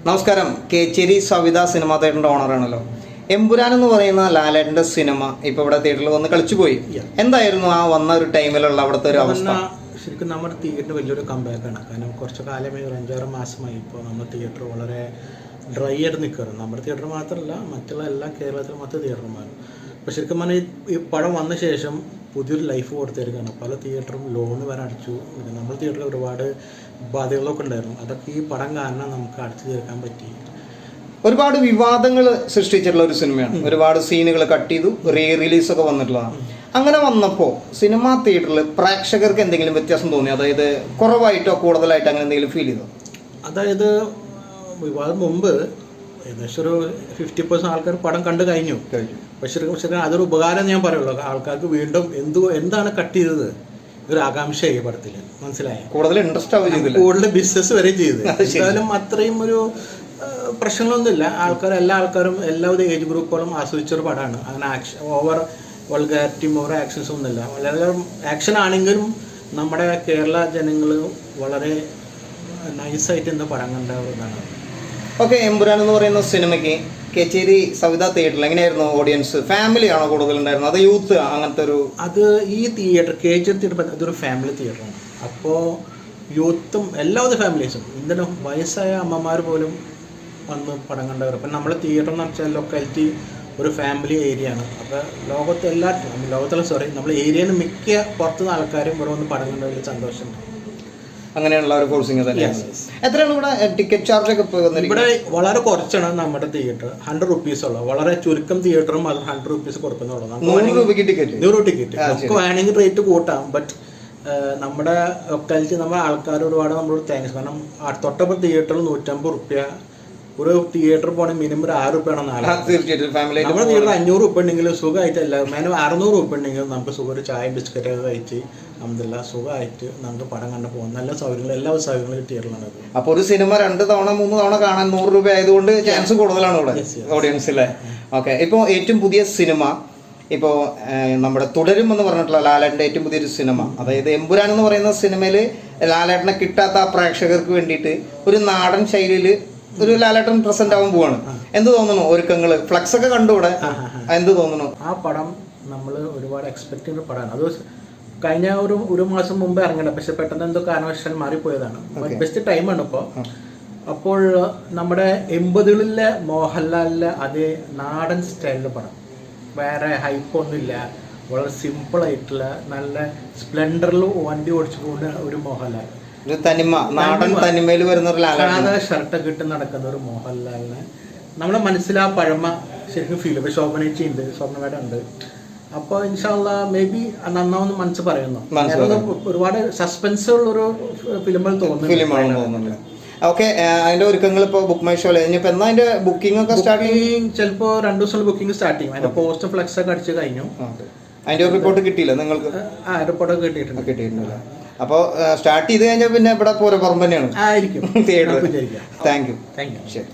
നമസ്കാരം. കേച്ചേരി സവിത സിനിമ തിയേറ്ററിന്റെ ഓണറാണല്ലോ എമ്പുരാൻ എന്ന് പറയുന്ന ലാലേട്ടന്റെ സിനിമ ഇപ്പൊ ഇവിടെ തിയേറ്ററിൽ വന്ന് കളിച്ചു പോയി എന്തായിരുന്നു ആ വന്ന ഒരു ടൈമിലുള്ള അവിടുത്തെ ഒരു അവസ്ഥ? ശരിക്കും നമ്മുടെ തിയേറ്റർ വലിയൊരു കമ്പാക്കാണ് കാരണം കുറച്ച് കാലമായി ഒരു അഞ്ചാറ് മാസമായി ഇപ്പോൾ നമ്മുടെ തിയേറ്റർ വളരെ ഡ്രൈ ആയിട്ട് നിൽക്കുകയാണ് നമ്മുടെ തിയേറ്റർ മാത്രമല്ല മറ്റുള്ള എല്ലാ കേരളത്തിലെ മറ്റു തിയേറ്റർമാരും അപ്പോൾ ശരിക്കും പറഞ്ഞാൽ ഈ- പടം വന്ന ശേഷം പുതിയൊരു ലൈഫ് കൊടുത്തിരിക്കുകയാണ് പല തിയേറ്ററും ലോൺ വരെ അടിച്ചു. നമ്മൾ തിയേറ്ററിൽ ഒരുപാട് ബാധ്യതകളൊക്കെ ഉണ്ടായിരുന്നു. അതൊക്കെ ഈ പടം കാരണം നമുക്ക് അടിച്ചു തീർക്കാൻ പറ്റി. ഒരുപാട് വിവാദങ്ങൾ സൃഷ്ടിച്ചിട്ടുള്ള ഒരു സിനിമയാണ്. ഒരുപാട് സീനുകൾ കട്ട് ചെയ്തു റീ റിലീസ് ഒക്കെ വന്നിട്ടുള്ളതാണ്. അങ്ങനെ വന്നപ്പോൾ സിനിമാ തിയേറ്ററിൽ പ്രേക്ഷകർക്ക് എന്തെങ്കിലും വ്യത്യാസം തോന്നി? അതായത് കുറവായിട്ടോ കൂടുതലായിട്ടോ അങ്ങനെ എന്തെങ്കിലും ഫീൽ ചെയ്തോ? അതായത് വിവാദം മുമ്പ് ഏകദേശം ഒരു ഫിഫ്റ്റി പെർസെന്റ് ആൾക്കാർ പടം കണ്ടു കഴിഞ്ഞു. പക്ഷെ ശരിക്കും അതൊരു ഉപകാരം ഞാൻ പറയുള്ളൂ. ആൾക്കാർക്ക് വീണ്ടും എന്തു എന്താണ് കട്ട് ചെയ്തത്? ഒരു ആകാംക്ഷയായി ഈ പടത്തിൽ. മനസ്സിലായി? കൂടുതൽ ഇൻട്രസ്റ്റ് ആവുക ചെയ്തില്ല. കൂടുതൽ ബിസിനസ് വരെ ചെയ്ത്. എന്തായാലും അത്രയും ഒരു പ്രശ്നങ്ങളൊന്നുമില്ല. ആൾക്കാർ എല്ലാ ആൾക്കാരും എല്ലാവിധ ഏജ് ഗ്രൂപ്പുകളും ആസ്വദിച്ച ഒരു പടമാണ്. അങ്ങനെ ആക്ഷൻ ഓവർ വൾഗാരിറ്റിയും ഓവർ ആക്ഷൻസും ഒന്നുമില്ല. വളരെ ആക്ഷൻ ആണെങ്കിലും നമ്മുടെ കേരള ജനങ്ങൾ വളരെ നൈസായിട്ട് എന്താ പടം കണ്ട ഒരു ഇതാണ് ഓക്കെ എമ്പുരാൻ എന്ന് പറയുന്ന സിനിമയ്ക്ക് കേച്ചേരി സവിത തിയേറ്ററിൽ എങ്ങനെയായിരുന്നു ഓഡിയൻസ് ഫാമിലി ആണോ കൂടുതൽ ഉണ്ടായിരുന്നത്? അത് യൂത്ത് അങ്ങനത്തെ ഒരു അത് ഈ തിയേറ്റർ കേച്ചേരി തിയേറ്റർ അതൊരു ഫാമിലി തിയേറ്ററാണ് അപ്പോൾ യൂത്തും എല്ലാവിധ ഫാമിലീസും എന്തിനും വയസ്സായ അമ്മമാർ പോലും വന്ന് പടം കണ്ടവർ അപ്പം നമ്മളെ തിയേറ്റർ എന്ന് വെച്ചാൽ ലൊക്കാലിറ്റി ഒരു ഫാമിലി ഏരിയ ആണ്. അപ്പോൾ ലോകത്തെ എല്ലാ ലോകത്തുള്ള സോറി നമ്മൾ ഏരിയയിൽ മിക്ക പുറത്തുനിന്ന് ആൾക്കാരും ഇവിടെ വന്ന് പടം കണ്ടതിൽ സന്തോഷമുണ്ട്. അങ്ങനെയുള്ള ഒരു കോഴ്സിങ് തന്നെയാണ്. എത്രയാണ് ഇവിടെ ടിക്കറ്റ് ചാർജ് ഒക്കെ ഇവിടെ വളരെ കുറച്ചാണ് നമ്മുടെ തിയേറ്റർ ഹൺഡ്രഡ് റുപ്പീസ് ഉള്ളത് വളരെ ചുരുക്കം തിയേറ്ററും അത് ഹൺഡ്രഡ് റുപ്പീസ് കൊടുക്കുന്നുള്ളൂ നമുക്ക് നൂറ് വേണമെങ്കിൽ- രൂപയ്ക്ക് ടിക്കറ്റ് നൂറ് ടിക്കറ്റ് നമുക്ക് വേണമെങ്കിൽ റേറ്റ് കൂട്ടാം. ബട്ട് നമ്മുടെ ലൊക്കാലിറ്റി നമ്മുടെ ആൾക്കാരോട് ഒരുപാട് നമ്മളോട് താങ്ക്സ് കാരണം തൊട്ടപ്പുറം തിയേറ്ററിൽ നൂറ്റമ്പത് റുപ്യ ഒരു തിയേറ്റർ പോകണമെങ്കിൽ മിനിമം ഒരു ആറ് ഉപ്പാണ് നാല് തീർച്ചയായിട്ടും ഫാമിലി നമ്മുടെ തിയേറ്റർ അഞ്ഞൂറ് രൂപ ഉണ്ടെങ്കിൽ സുഖമായിട്ട് അല്ല മിനിമം അറുന്നൂറ് ഉപ്പ് ഉണ്ടെങ്കിൽ നമുക്ക് സുഖം ഒരു ചായ ബിസ്ക്കറ്റ് ഒക്കെ കഴിച്ച് അഹമ്മദില്ല സുഖമായിട്ട് നമുക്ക് പടം കണ്ടു പോകും. നല്ല സൗകര്യങ്ങൾ എല്ലാ സൗകര്യങ്ങളും തിയേറ്ററിലാണ് അത്. അപ്പൊ ഒരു സിനിമ രണ്ട് തവണ മൂന്ന് തവണ കാണാൻ നൂറ് രൂപ ആയതുകൊണ്ട് ചാൻസ് കൂടുതലാണ് ഇവിടെ ഓഡിയൻസിലെ ഓക്കെ ഇപ്പോൾ ഏറ്റവും പുതിയ സിനിമ ഇപ്പോൾ നമ്മുടെ തുടരും എന്ന് പറഞ്ഞിട്ടുള്ള ലാലേട്ടന്റെ ഏറ്റവും പുതിയൊരു സിനിമ. അതായത് എമ്പുരാൻ എന്ന് പറയുന്ന സിനിമയിൽ ലാലേട്ടനെ കിട്ടാത്ത ആ പ്രേക്ഷകർക്ക് വേണ്ടിയിട്ട് ഒരു നാടൻ ശൈലിയിൽ ഒരു ലാലേട്ടൻ പ്രസന്റ് ആവാൻ പോവാണ്. എന്ത് തോന്നുന്നു? ഒരുക്കങ്ങൾ ഫ്ലക്സ് ഒക്കെ കണ്ടുകൂടെ എന്ത് തോന്നുന്നു? ആ പടം നമ്മൾ ഒരുപാട് എക്സ്പെക്ട് ചെയ്ത പടമാണ്. അത് കഴിഞ്ഞ ഒരു ഒരു മാസം മുമ്പ് ഇറങ്ങണം പക്ഷെ പെട്ടെന്ന് എന്തോ കാരണവശാൽ മാറിപ്പോയതാണ്. ബെസ്റ്റ് ബെസ്റ്റ് ആണ് ഇപ്പോൾ അപ്പോൾ നമ്മുടെ എൺപതുകളിലെ മോഹൻലാലിലെ അതേ നാടൻ സ്റ്റൈലിലെ പടം. വേറെ ഹൈപ്പൊന്നുമില്ല വളരെ സിമ്പിൾ ആയിട്ടുള്ള നല്ല സ്പ്ലെൻഡറിൽ വണ്ടി ഓടിച്ചു പോകുന്ന ഒരു മോഹൻലാൽ. ഒരു തനിമ നാടൻ തനിമയിൽ വരുന്ന ഒരു സാധാ ഷർട്ടൊക്കെ ഇട്ട് നടക്കുന്ന ഒരു മോഹൻലാലിന് നമ്മുടെ മനസ്സിൽ ആ പഴമ ശരിക്കും ഫീൽ ഇപ്പൊ ശോഭനേച്ചി ഉണ്ട് സ്വർണവേട ഉണ്ട്. അപ്പൊ ഇൻഷാല്ല മേ ബി നന്നാവുന്ന മനസ്സ് പറയുന്നു. ഒരുപാട് സസ്പെൻസ് ഉള്ള ഒരു ഫിലിമിൽ തോന്നുന്നു ഓക്കെ അതിന്റെ ഒരുക്കങ്ങൾ ഇപ്പോൾ ബുക്ക് മൈ ഷോയിൽ ഇനിയിപ്പോൾ എന്നാ അതിന്റെ ബുക്കിംഗ് ഒക്കെ സ്റ്റാർട്ട് ചെയ്യും? ചിലപ്പോൾ ചിലപ്പോ രണ്ടു ദിവസം ബുക്കിംഗ് സ്റ്റാർട്ട് ചെയ്യും. അതിന്റെ പോസ്റ്റ് ഫ്ലെക്സ് ഒക്കെ അടിച്ച് കഴിഞ്ഞു. അതിന്റെ ഒരു റിപ്പോർട്ട് കിട്ടിയില്ല നിങ്ങൾക്ക്? ആ റിപ്പോർട്ടൊക്കെ കിട്ടിയിട്ടുണ്ട്. കിട്ടിയിട്ടില്ല അപ്പോൾ സ്റ്റാർട്ട് ചെയ്ത് കഴിഞ്ഞാൽ പിന്നെ ഇവിടെ പൂരപ്പുറം തന്നെയാണ്. ആയിരിക്കും. Theatre thank you thank you ശരി.